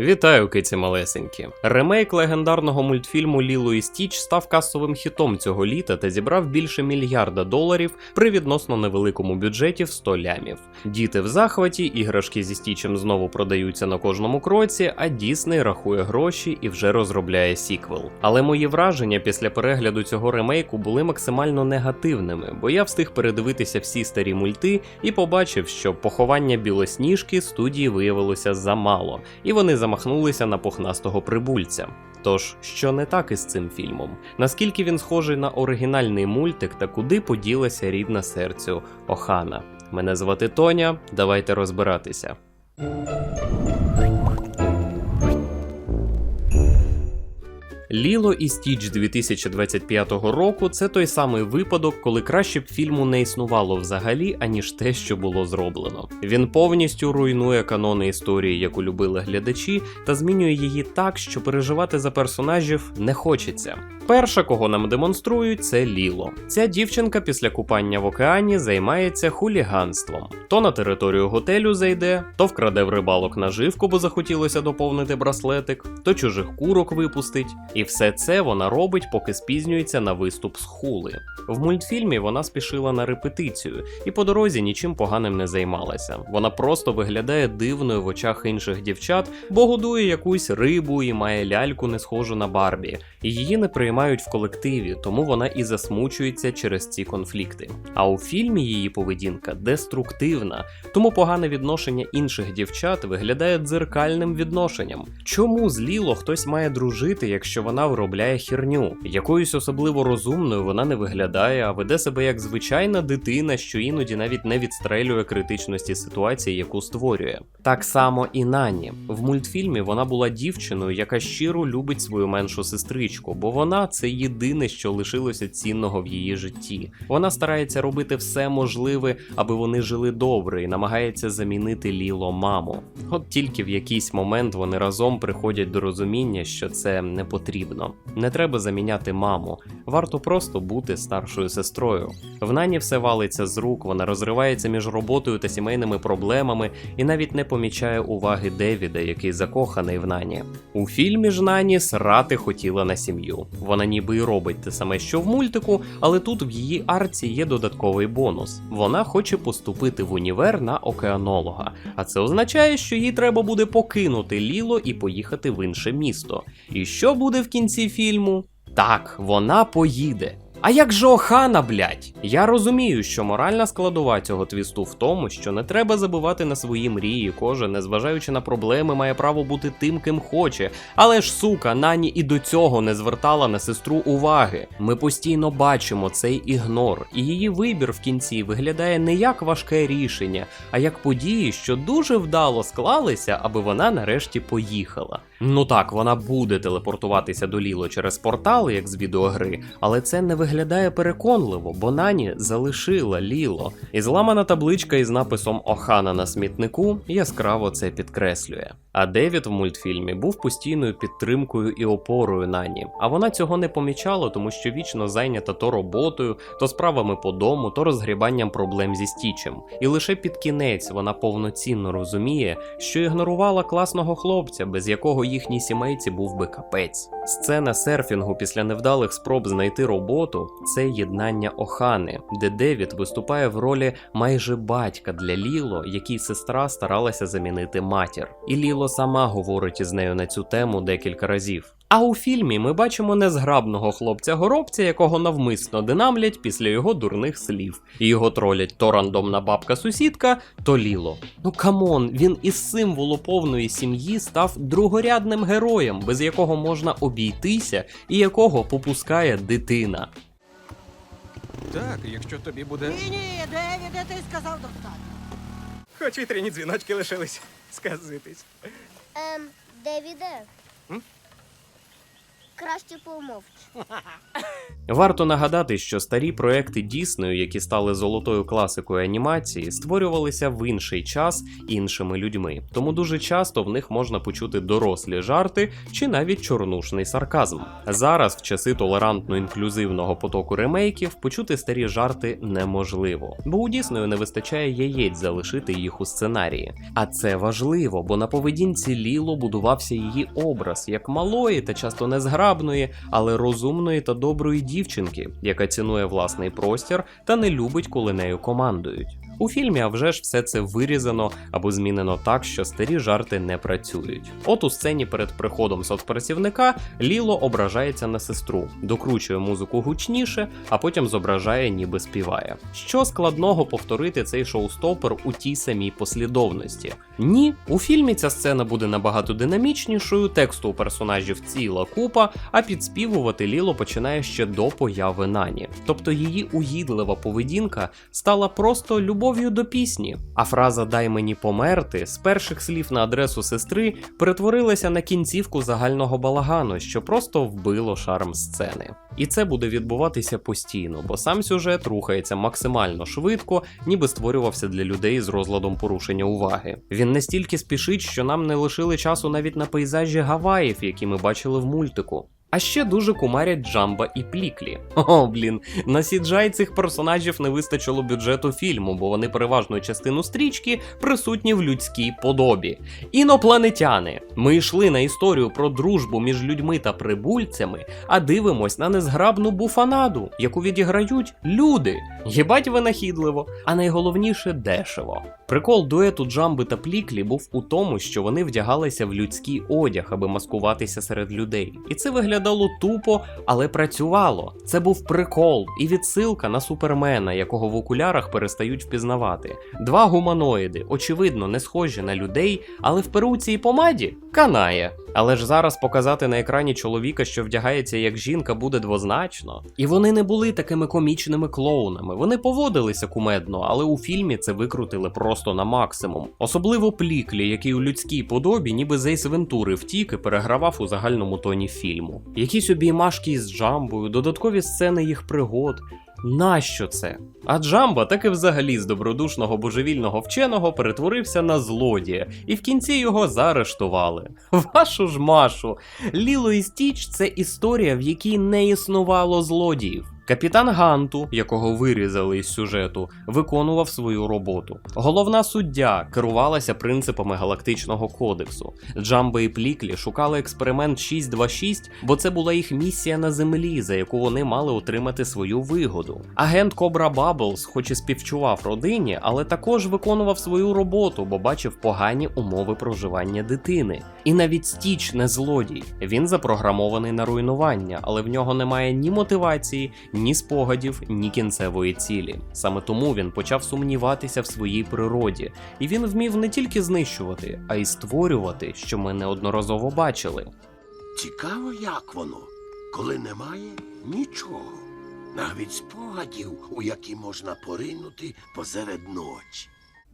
Вітаю, киці малесенькі. Ремейк легендарного мультфільму Ліло і Стіч став касовим хітом цього літа та зібрав більше мільярда доларів при відносно невеликому бюджеті в 100 лямів. Діти в захваті, іграшки зі стічем знову продаються на кожному кроці, а Дісней рахує гроші і вже розробляє сіквел. Але мої враження після перегляду цього ремейку були максимально негативними, бо я встиг передивитися всі старі мульти і побачив, що поховання білосніжки студії виявилося замало, і вони замахнулися на похнастого прибульця. Тож, що не так із цим фільмом? Наскільки він схожий на оригінальний мультик та куди поділася рідна серцю Охана? Мене звати Тоня, давайте розбиратися. Ліло і Стіч 2025 року це той самий випадок, коли краще б фільму не існувало взагалі, аніж те, що було зроблено. Він повністю руйнує канони історії, яку любили глядачі, та змінює її так, що переживати за персонажів не хочеться. Перша, кого нам демонструють, це Ліло. Ця дівчинка після купання в океані займається хуліганством. То на територію готелю зайде, то вкраде в рибалок наживку, бо захотілося доповнити браслетик, то чужих курок випустить. І все це вона робить, поки спізнюється на виступ з хули. В мультфільмі вона спішила на репетицію і по дорозі нічим поганим не займалася. Вона просто виглядає дивною в очах інших дівчат, бо годує якусь рибу і має ляльку не схожу на Барбі. Її не приймають в колективі, тому вона і засмучується через ці конфлікти. А у фільмі її поведінка деструктивна, тому погане відношення інших дівчат виглядає дзеркальним відношенням. Чому з Ліло хтось має дружити, якщо вона виробляє херню? Якоюсь особливо розумною вона не виглядає, а веде себе як звичайна дитина, що іноді навіть не відстрелює критичності ситуації, яку створює. Так само і Нані. В мультфільмі вона була дівчиною, яка щиро любить свою меншу сестричку, бо вона це єдине, що лишилося цінного в її житті. Вона старається робити все можливе, аби вони жили добре, і намагається замінити Ліло маму. От тільки в якийсь момент вони разом приходять до розуміння, що це не потрібно. Не треба заміняти маму, варто просто бути старшою сестрою. В Нані все валиться з рук, вона розривається між роботою та сімейними проблемами і навіть не помічає уваги Девіда, який закоханий в Нані. У фільмі ж Нані срати хотіла на сім'ю. Вона ніби й робить те саме, що в мультику, але тут в її арці є додатковий бонус. Вона хоче поступити в універ на океанолога, а це означає, що їй треба буде покинути Ліло і поїхати в інше місто. І що буде в кінці фільму? Так, вона поїде. А як же Охана, блять? Я розумію, що моральна складова цього твісту в тому, що не треба забувати на свої мрії, кожен, незважаючи на проблеми, має право бути тим, ким хоче. Але ж сука, Нані і до цього не звертала на сестру уваги. Ми постійно бачимо цей ігнор, і її вибір в кінці виглядає не як важке рішення, а як події, що дуже вдало склалися, аби вона нарешті поїхала. Ну так, вона буде телепортуватися до Ліло через портал, як з відеогри, але це не виглядає переконливо, бо Нані залишила Ліло. І зламана табличка із написом Охана на смітнику яскраво це підкреслює. А Девід в мультфільмі був постійною підтримкою і опорою Нані. А вона цього не помічала, тому що вічно зайнята то роботою, то справами по дому, то розгрібанням проблем зі стічем. І лише під кінець вона повноцінно розуміє, що ігнорувала класного хлопця, без якого їхній сімейці був би капець. Сцена серфінгу після невдалих спроб знайти роботу це єднання Охани, де Девід виступає в ролі майже батька для Ліло, якій сестра старалася замінити матір. І Ліло сама говорить із нею на цю тему декілька разів. А у фільмі ми бачимо незграбного хлопця-горобця, якого навмисно динамлять після його дурних слів. І його тролять то рандомна бабка-сусідка, то ліло. Ну камон, він із символу повної сім'ї став другорядним героєм, без якого можна обійтися і якого попускає дитина. Так, якщо тобі буде. Ні, ні, Девіде, ти сказав достатньо. Хоч вітряні дзвіночки лишились сказитись. Ем, Девіде. М? Краще помовч. Варто нагадати, що старі проекти Діснею, які стали золотою класикою анімації, створювалися в інший час іншими людьми, тому дуже часто в них можна почути дорослі жарти чи навіть чорнушний сарказм. Зараз, в часи толерантно-інклюзивного потоку ремейків, почути старі жарти неможливо, бо у Діснею не вистачає яєць залишити їх у сценарії. А це важливо, бо на поведінці Ліло будувався її образ як малої та часто незграбної, але розумної та доброї дівчинки, яка цінує власний простір та не любить, коли нею командують. У фільмі, а вже ж все це вирізано або змінено так, що старі жарти не працюють. От у сцені перед приходом соцпрацівника Ліло ображається на сестру, докручує музику гучніше, а потім зображає, ніби співає. Що складного повторити цей шоустопер у тій самій послідовності? Ні, у фільмі ця сцена буде набагато динамічнішою, тексту у персонажів ціла купа, а підспівувати Ліло починає ще до появи Нані. Тобто її угідлива поведінка стала просто любов'ю до пісні. А фраза Дай мені померти з перших слів на адресу сестри перетворилася на кінцівку загального балагану, що просто вбило шарм сцени. І це буде відбуватися постійно, бо сам сюжет рухається максимально швидко, ніби створювався для людей з розладом порушення уваги. Він настільки спішить, що нам не лишили часу навіть на пейзажі Гаваїв, які ми бачили в мультику. А ще дуже кумарять Джамба і Пліклі. О, блін, на CGI цих персонажів не вистачило бюджету фільму, бо вони переважну частину стрічки присутні в людській подобі. Інопланетяни. Ми йшли на історію про дружбу між людьми та прибульцями, а дивимось на незграбну буфанаду, яку відіграють люди. Єбать винахідливо, а найголовніше дешево. Прикол дуету Джамби та Пліклі був у тому, що вони вдягалися в людський одяг, аби маскуватися серед людей. І це виглядало тупо, але працювало. Це був прикол і відсилка на супермена, якого в окулярах перестають впізнавати. Два гуманоїди, очевидно, не схожі на людей, але в перуці і помаді канає. Але ж зараз показати на екрані чоловіка, що вдягається як жінка, буде двозначно. І вони не були такими комічними клоунами. Вони поводилися кумедно, але у фільмі це викрутили просто на максимум. Особливо пліклі, який у людській подобі, ніби Зейс Вентури втік і перегравав у загальному тоні фільму. Якісь обіймашки із Джамбою, додаткові сцени їх пригод. Нащо це? А Джамба так і взагалі з добродушного божевільного вченого перетворився на злодія, і в кінці його заарештували. Вашу ж машу! Ліло і Стіч це історія, в якій не існувало злодіїв. Капітан Ганту, якого вирізали із сюжету, виконував свою роботу. Головна суддя керувалася принципами галактичного кодексу. Джамба і Пліклі шукали експеримент 626, бо це була їх місія на землі, за яку вони мали отримати свою вигоду. Агент Кобра Баблс, хоч і співчував родині, але також виконував свою роботу, бо бачив погані умови проживання дитини. І навіть Стіч не злодій. Він запрограмований на руйнування, але в нього немає ні мотивації, ні спогадів, ні кінцевої цілі. Саме тому він почав сумніватися в своїй природі, і він вмів не тільки знищувати, а й створювати, що ми неодноразово бачили. Цікаво, як воно, коли немає нічого, навіть спогадів, у які можна поринути посеред ночі.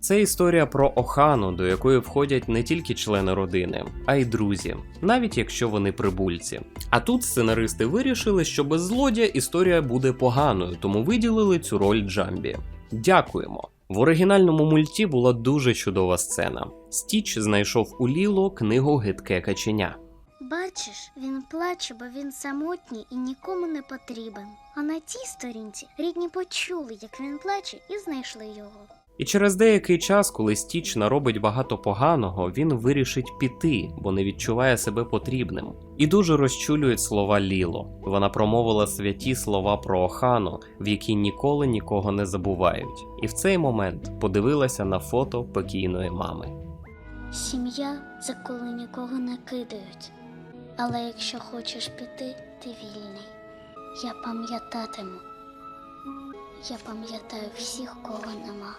Це історія про Охану, до якої входять не тільки члени родини, а й друзі, навіть якщо вони прибульці. А тут сценаристи вирішили, що без злодія історія буде поганою, тому виділили цю роль Джамбі. Дякуємо. В оригінальному мульті була дуже чудова сцена. Стіч знайшов у Ліло книгу Гидке каченя. Бачиш, він плаче, бо він самотній і нікому не потрібен. А на тій сторінці рідні почули, як він плаче, і знайшли його. І через деякий час, коли Стіч наробить багато поганого, він вирішить піти, бо не відчуває себе потрібним. І дуже розчулюють слова Ліло. Вона промовила святі слова про Охану, в які ніколи нікого не забувають. І в цей момент подивилася на фото покійної мами. Сім'я це коли нікого не кидають. Але якщо хочеш піти, ти вільний. Я пам'ятатиму. Я пам'ятаю всіх, кого нема.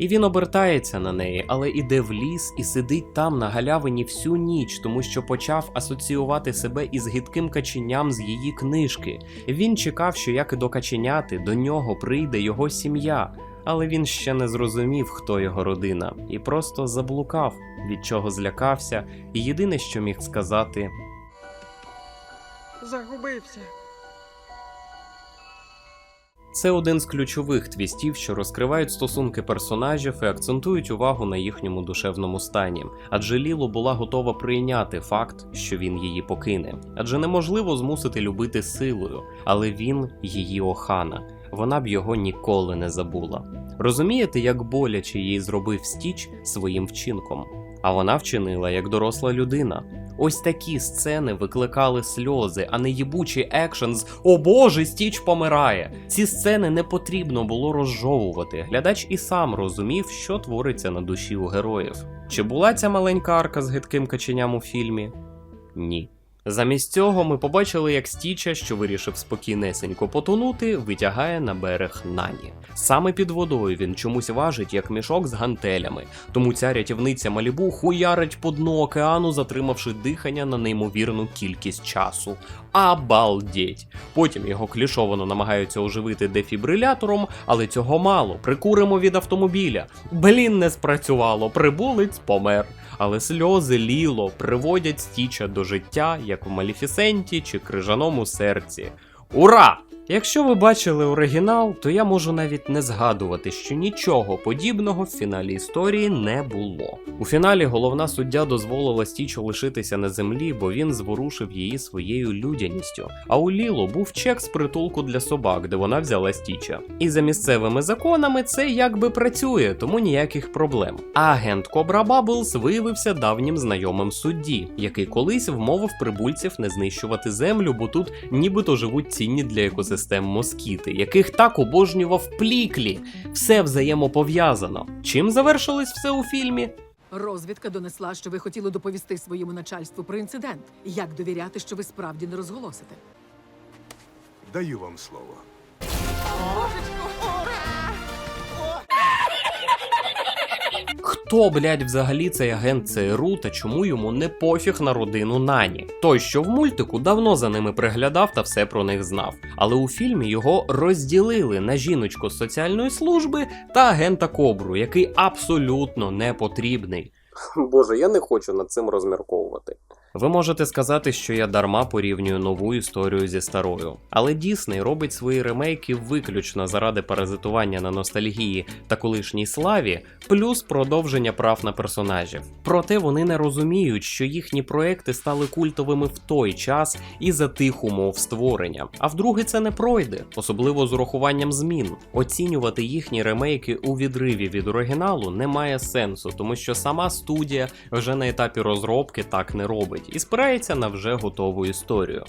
І він обертається на неї, але іде в ліс і сидить там на галявині всю ніч, тому що почав асоціювати себе із гидким каченям з її книжки. Він чекав, що як і до каченяти, до нього прийде його сім'я. Але він ще не зрозумів, хто його родина, і просто заблукав, від чого злякався, і єдине, що міг сказати Загубився. Це один з ключових твістів, що розкривають стосунки персонажів і акцентують увагу на їхньому душевному стані. Адже Ліло була готова прийняти факт, що він її покине. Адже неможливо змусити любити силою, але він її охана. Вона б його ніколи не забула. Розумієте, як боляче їй зробив Стіч своїм вчинком? А вона вчинила як доросла людина. Ось такі сцени викликали сльози, а не їбучий екшен з О Боже, Стіч помирає. Ці сцени не потрібно було розжовувати. Глядач і сам розумів, що твориться на душі у героїв. Чи була ця маленька арка з гидким каченям у фільмі? Ні. Замість цього ми побачили, як Стіча, що вирішив спокійнесенько потонути, витягає на берег Нані. Саме під водою він чомусь важить, як мішок з гантелями, тому ця рятівниця Малібу хуярить по дну океану, затримавши дихання на неймовірну кількість часу. Абалдеть! Потім його клішовано намагаються оживити дефібрилятором, але цього мало. Прикуримо від автомобіля. Блін, не спрацювало, прибулець помер. Але сльози ліло приводять стіча до життя, як у Маліфісенті чи крижаному серці. Ура! Якщо ви бачили оригінал, то я можу навіть не згадувати, що нічого подібного в фіналі історії не було. У фіналі головна суддя дозволила Стічу лишитися на землі, бо він зворушив її своєю людяністю. А у Ліло був чек з притулку для собак, де вона взяла Стіча. І за місцевими законами це якби працює, тому ніяких проблем. Агент Кобра Баблс виявився давнім знайомим судді, який колись вмовив прибульців не знищувати землю, бо тут нібито живуть цінні для екосистем москіти, яких так обожнював пліклі. Все взаємопов'язано. Чим завершилось все у фільмі? Розвідка донесла, що ви хотіли доповісти своєму начальству про інцидент. Як довіряти, що ви справді не розголосите? Даю вам слово. Хто, блядь, взагалі цей агент ЦРУ та чому йому не пофіг на родину Нані? Той, що в мультику давно за ними приглядав та все про них знав. Але у фільмі його розділили на жіночку з соціальної служби та агента Кобру, який абсолютно не потрібний. Боже, я не хочу над цим розмірковувати. Ви можете сказати, що я дарма порівнюю нову історію зі старою. Але Дісней робить свої ремейки виключно заради паразитування на ностальгії та колишній славі, плюс продовження прав на персонажів. Проте вони не розуміють, що їхні проекти стали культовими в той час і за тих умов створення. А вдруге це не пройде, особливо з урахуванням змін. Оцінювати їхні ремейки у відриві від оригіналу немає сенсу, тому що сама студія вже на етапі розробки так не робить і спирається на вже готову історію.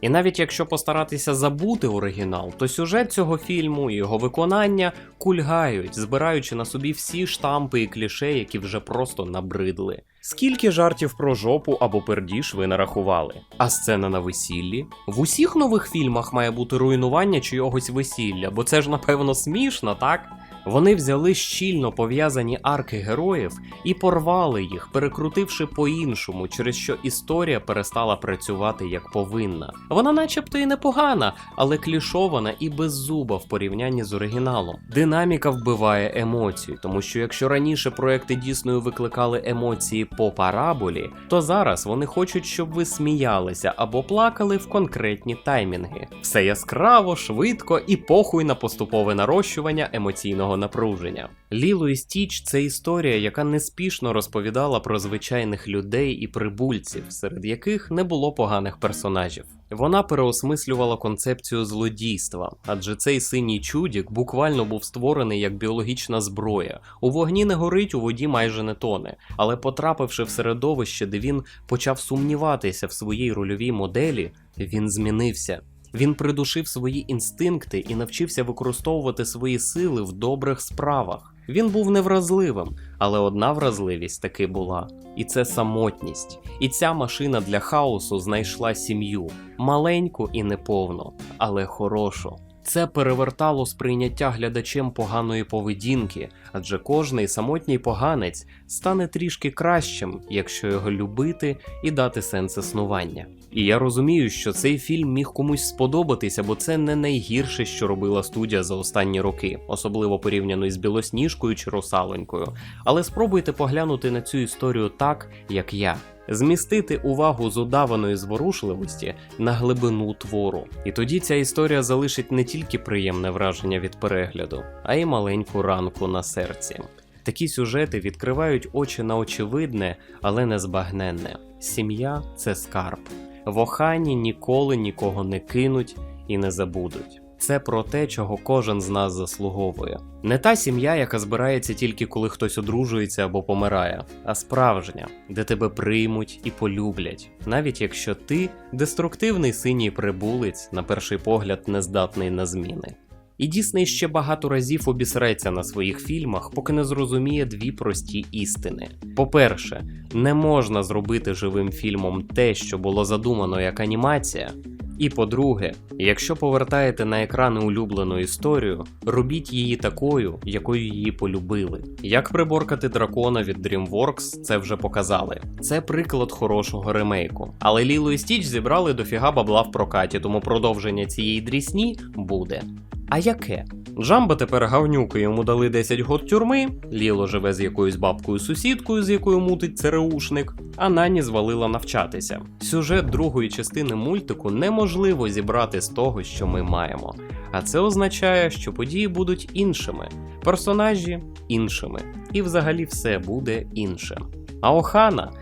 І навіть якщо постаратися забути оригінал, то сюжет цього фільму і його виконання кульгають, збираючи на собі всі штампи і кліше, які вже просто набридли. Скільки жартів про жопу або пердіж ви нарахували? А сцена на весіллі? В усіх нових фільмах має бути руйнування чийогось весілля, бо це ж напевно смішно, так? Вони взяли щільно пов'язані арки героїв і порвали їх, перекрутивши по-іншому, через що історія перестала працювати як повинна. Вона, начебто, і непогана, але клішована і беззуба в порівнянні з оригіналом. Динаміка вбиває емоції, тому що якщо раніше проекти Діснею викликали емоції по параболі, то зараз вони хочуть, щоб ви сміялися або плакали в конкретні таймінги. Все яскраво, швидко і похуй на поступове нарощування емоційного напруження. Ліло і Стіч це історія, яка неспішно розповідала про звичайних людей і прибульців, серед яких не було поганих персонажів. Вона переосмислювала концепцію злодійства, адже цей синій чудік буквально був створений як біологічна зброя. У вогні не горить, у воді майже не тоне. Але потрапивши в середовище, де він почав сумніватися в своїй рольовій моделі, він змінився. Він придушив свої інстинкти і навчився використовувати свої сили в добрих справах. Він був невразливим, але одна вразливість таки була, і це самотність. І ця машина для хаосу знайшла сім'ю маленьку і неповну, але хорошу. це перевертало сприйняття глядачем поганої поведінки, адже кожний самотній поганець стане трішки кращим, якщо його любити і дати сенс існування. І я розумію, що цей фільм міг комусь сподобатися, бо це не найгірше, що робила студія за останні роки, особливо порівняно із білосніжкою чи русалонькою. Але спробуйте поглянути на цю історію так, як я. Змістити увагу з удаваної зворушливості на глибину твору. І тоді ця історія залишить не тільки приємне враження від перегляду, а й маленьку ранку на серці. Такі сюжети відкривають очі на очевидне, але не збагненне. Сім'я це скарб. В охані ніколи нікого не кинуть і не забудуть. Це про те, чого кожен з нас заслуговує. Не та сім'я, яка збирається тільки коли хтось одружується або помирає, а справжня, де тебе приймуть і полюблять, навіть якщо ти деструктивний синій прибулець, на перший погляд нездатний на зміни. І Дісней ще багато разів обісреться на своїх фільмах, поки не зрозуміє дві прості істини. По-перше, не можна зробити живим фільмом те, що було задумано як анімація. І по-друге, якщо повертаєте на екрани улюблену історію, робіть її такою, якою її полюбили. Як приборкати дракона від DreamWorks, це вже показали. Це приклад хорошого ремейку. Але Ліло і Стіч зібрали дофіга бабла в прокаті, тому продовження цієї дрісні буде. А яке? Джамба тепер гавнюки йому дали 10 год тюрми, Ліло живе з якоюсь бабкою сусідкою, з якою мутить ЦРУшник, а Нані звалила навчатися. Сюжет другої частини мультику неможливо зібрати з того, що ми маємо. А це означає, що події будуть іншими, персонажі іншими, і взагалі все буде іншим. А Охана.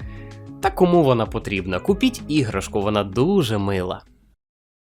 Та кому вона потрібна? Купіть іграшку, вона дуже мила.